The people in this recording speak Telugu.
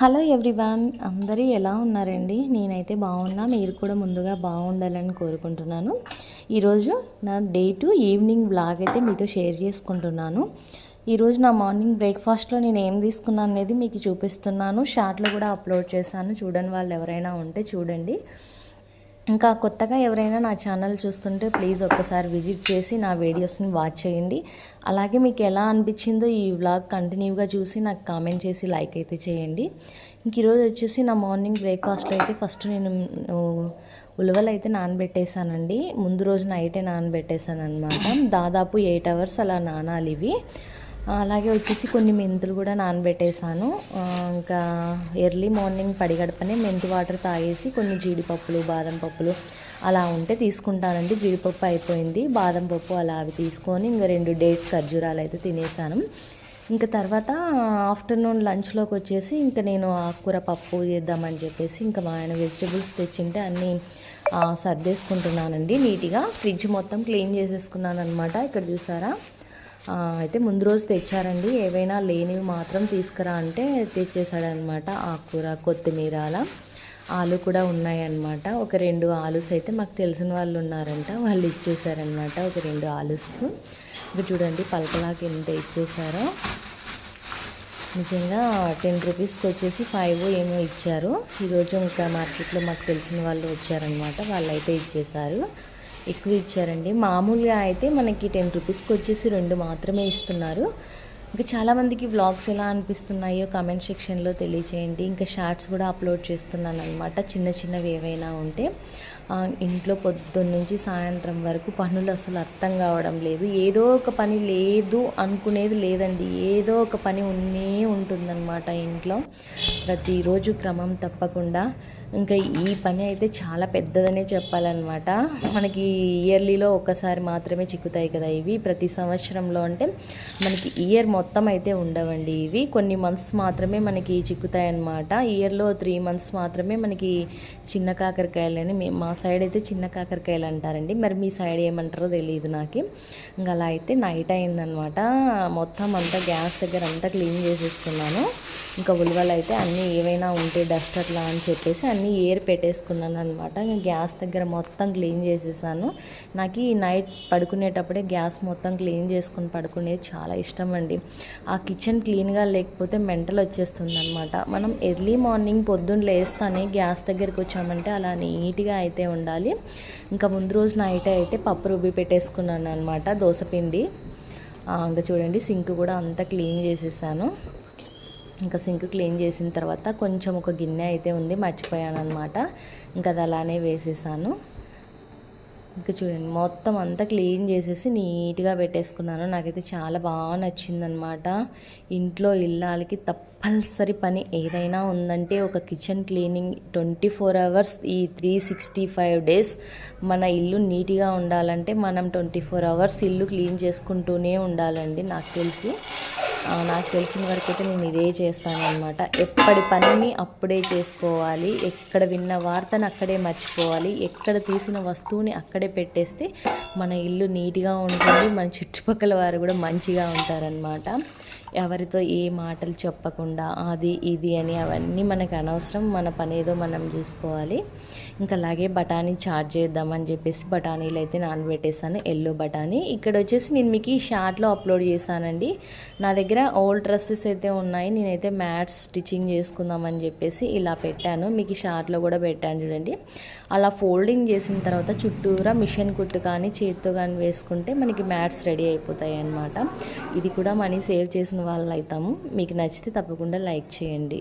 హలో ఎవ్రీవన్ అందరూ ఎలా ఉన్నారండి? నేనైతే బాగున్నా మీరు కూడా ముందుగా బాగుండాలని కోరుకుంటున్నాను. ఈరోజు నా డే టు ఈవినింగ్ బ్లాగ్ అయితే మీతో షేర్ చేసుకుంటున్నాను. ఈరోజు నా మార్నింగ్ బ్రేక్ఫాస్ట్లో నేను ఏం తీసుకున్నాను అనేది మీకు చూపిస్తున్నాను. షార్ట్లో కూడా అప్లోడ్ చేశాను. చూడని వాళ్ళు ఎవరైనా ఉంటే చూడండి. ఇంకా కొత్తగా ఎవరైనా నా ఛానల్ చూస్తుంటే ప్లీజ్ ఒక్కసారి విజిట్ చేసి నా వీడియోస్ని వాచ్ చేయండి. అలాగే మీకు ఎలా అనిపించిందో ఈ వ్లాగ్ కంటిన్యూగా చూసి నాకు కామెంట్ చేసి లైక్ అయితే చేయండి. ఇంక ఈరోజు వచ్చేసి నా మార్నింగ్ బ్రేక్ఫాస్ట్లో అయితే ఫస్ట్ నేను ఉలవలు అయితే నానబెట్టేశానండి. ముందు రోజు నైటే నానబెట్టేశాను అనమాట దాదాపు ఎయిట్ అవర్స్ అలా నానాలి ఇవి. అలాగే వచ్చేసి కొన్ని మెంతులు కూడా నానబెట్టేశాను. ఇంకా ఎర్లీ మార్నింగ్ పడిగడపనే మెంతి వాటర్ తాగేసి కొన్ని జీడిపప్పులు బాదం పప్పులు అలా ఉంటే తీసుకుంటానండి. జీడిపప్పు అయిపోయింది. బాదం పప్పు అలా అవి తీసుకొని ఇంకా రెండు డేట్స్ ఖర్జూరాలు అయితే తినేసాను ఇంకా తర్వాత ఆఫ్టర్నూన్ లంచ్లోకి వచ్చేసి ఇంకా నేను ఆకుకూర పప్పు చేద్దామని చెప్పేసి ఇంకా మా ఆయన వెజిటబుల్స్ తెచ్చింటే అన్నీ సర్దేసుకుంటున్నానండి. నీట్గా ఫ్రిడ్జ్ మొత్తం క్లీన్ చేసేసుకున్నాను అనమాట ఇక్కడ చూసారా? అయితే ముందు రోజు తెచ్చారండి. ఏవైనా లేనివి మాత్రం తీసుకురా అంటే తెచ్చేసాడనమాట ఆకుకూర కొత్తిమీర అలా. ఆలు కూడా ఉన్నాయన్నమాట. ఒక రెండు ఆలుస్ అయితే మాకు తెలిసిన వాళ్ళు ఉన్నారంట. వాళ్ళు ఇచ్చేసారనమాట ఒక రెండు ఆలుస్. ఇప్పుడు చూడండి పలకలాకి ఎంత ఇచ్చేసారో నిజంగా టెన్ రూపీస్కి వచ్చేసి ఫైవ్ ఏమో ఇచ్చారు. ఈరోజు ఇంకా మార్కెట్లో మాకు తెలిసిన వాళ్ళు వచ్చారనమాట వాళ్ళు అయితే ఇచ్చేసారు ఎక్కువ ఇచ్చారండి. మామూలుగా అయితే మనకి టెన్ రూపీస్కి వచ్చేసి రెండు మాత్రమే ఇస్తున్నారు. ఇంకా చాలామందికి వ్లాగ్స్ ఎలా అనిపిస్తున్నాయో కామెంట్ సెక్షన్లో తెలియచేయండి. ఇంకా షార్ట్స్ కూడా అప్లోడ్ చేస్తున్నాను అనమాట చిన్న చిన్నవి ఏవైనా ఉంటే. ఇంట్లో పొద్దున్న నుంచి సాయంత్రం వరకు పనులు అసలు అర్థం కావడం లేదు. ఏదో ఒక పని లేదు అనుకునేది లేదండి. ఏదో ఒక పని ఉన్నే ఉంటుందన్నమాట ఇంట్లో. ప్రతిరోజు క్రమం తప్పకుండా. ఇంకా ఈ పని అయితే చాలా పెద్దదనే చెప్పాలన్నమాట. మనకి ఇయర్లీలో ఒకసారి మాత్రమే చిక్కుతాయి కదా ఇవి. ప్రతి సంవత్సరంలో అంటే మనకి ఇయర్ మొత్తం అయితే ఉండవండి ఇవి. కొన్ని మంత్స్ మాత్రమే మనకి చిక్కుతాయి అన్నమాట ఇయర్లో త్రీ మంత్స్ మాత్రమే మనకి చిన్న కాకరకాయలని మా సైడ్ అయితే చిన్న కాకరకాయలు అంటారండి. మరి మీ సైడ్ ఏమంటారో తెలియదు నాకు. ఇంకా అలా అయితే నైట్ అయిందనమాట. మొత్తం అంతా గ్యాస్ దగ్గర అంతా క్లీన్ చేసేసుకున్నాను. ఇంకా ఉలవలు అయితే అన్నీ ఏవైనా ఉంటే డస్ట్ అట్లా అని చెప్పేసి అన్నీ ఏర్ పెట్టేసుకున్నాను అనమాట గ్యాస్ దగ్గర మొత్తం క్లీన్ చేసేసాను. నాకు ఈ నైట్ పడుకునేటప్పుడే గ్యాస్ మొత్తం క్లీన్ చేసుకుని పడుకునేది చాలా ఇష్టం అండి. ఆ కిచెన్ క్లీన్గా లేకపోతే మెంటల్ వచ్చేస్తుంది అనమాట మనం ఎర్లీ మార్నింగ్ పొద్దున్న లేస్తానే గ్యాస్ దగ్గరికి వచ్చామంటే అలా నీట్గా అయితే ఉండాలి. ఇంకా ముందు రోజు నైట్ అయితే పప్పు రుబ్బి పెట్టేసుకున్నాను అనమాట దోశపిండి ఇంకా చూడండి సింక్ కూడా అంతా క్లీన్ చేసేసాను. ఇంకా సింక్ క్లీన్ చేసిన తర్వాత కొంచెం ఒక గిన్నె అయితే ఉంది మర్చిపోయాను అనమాట ఇంకా అది అలానే వేసేసాను. ఇంకా చూడండి మొత్తం అంతా క్లీన్ చేసేసి నీట్గా పెట్టేసుకున్నాను. నాకైతే చాలా బాగా నచ్చిందనమాట ఇంట్లో ఇల్లాలకి తప్పనిసరి పని ఏదైనా ఉందంటే ఒక kitchen cleaning twenty four hours ఈ త్రీ సిక్స్టీ ఫైవ్ డేస్ మన ఇల్లు నీట్గా ఉండాలంటే మనం ట్వంటీ ఫోర్ అవర్స్ ఇల్లు క్లీన్ చేసుకుంటూనే ఉండాలండి నాకు తెలిసి. నాకు తెలిసిన వరకు అయితే నేను ఇదే చేస్తాను అనమాట ఎప్పటి పనిని అప్పుడే చేసుకోవాలి. ఎక్కడ విన్న వార్తను అక్కడే మర్చిపోవాలి. ఎక్కడ తీసిన వస్తువుని అక్కడే పెట్టేస్తే మన ఇల్లు నీట్గా ఉంటుంది. మన చుట్టుపక్కల వారు కూడా మంచిగా ఉంటారనమాట ఎవరితో ఏ మాటలు చెప్పకుండా అది ఇది అని అవన్నీ మనకు అనవసరం. మన పని ఏదో మనం చూసుకోవాలి. ఇంకా అలాగే బఠానీ చార్జ్ చేద్దామని చెప్పేసి బఠానీలు అయితే నానబెట్టేసాను ఎల్లో బఠానీ. ఇక్కడ వచ్చేసి నేను మీకు ఈ షార్ట్లో అప్లోడ్ చేశానండి. నా దగ్గర ఓల్డ్ డ్రెస్సెస్ అయితే ఉన్నాయి. నేనైతే మ్యాట్స్ స్టిచ్చింగ్ చేసుకుందామని చెప్పేసి ఇలా పెట్టాను. మీకు షార్ట్లో కూడా పెట్టాను చూడండి. అలా ఫోల్డింగ్ చేసిన తర్వాత చుట్టూరా మిషన్ కుట్టు కానీ చేతితో కానీ వేసుకుంటే మనకి మ్యాట్స్ రెడీ అయిపోతాయి అన్నమాట. ఇది కూడా మనీ సేవ్ చేసిన వాళ్ళు అవుతాము మీకు నచ్చితే తప్పకుండా లైక్ చేయండి.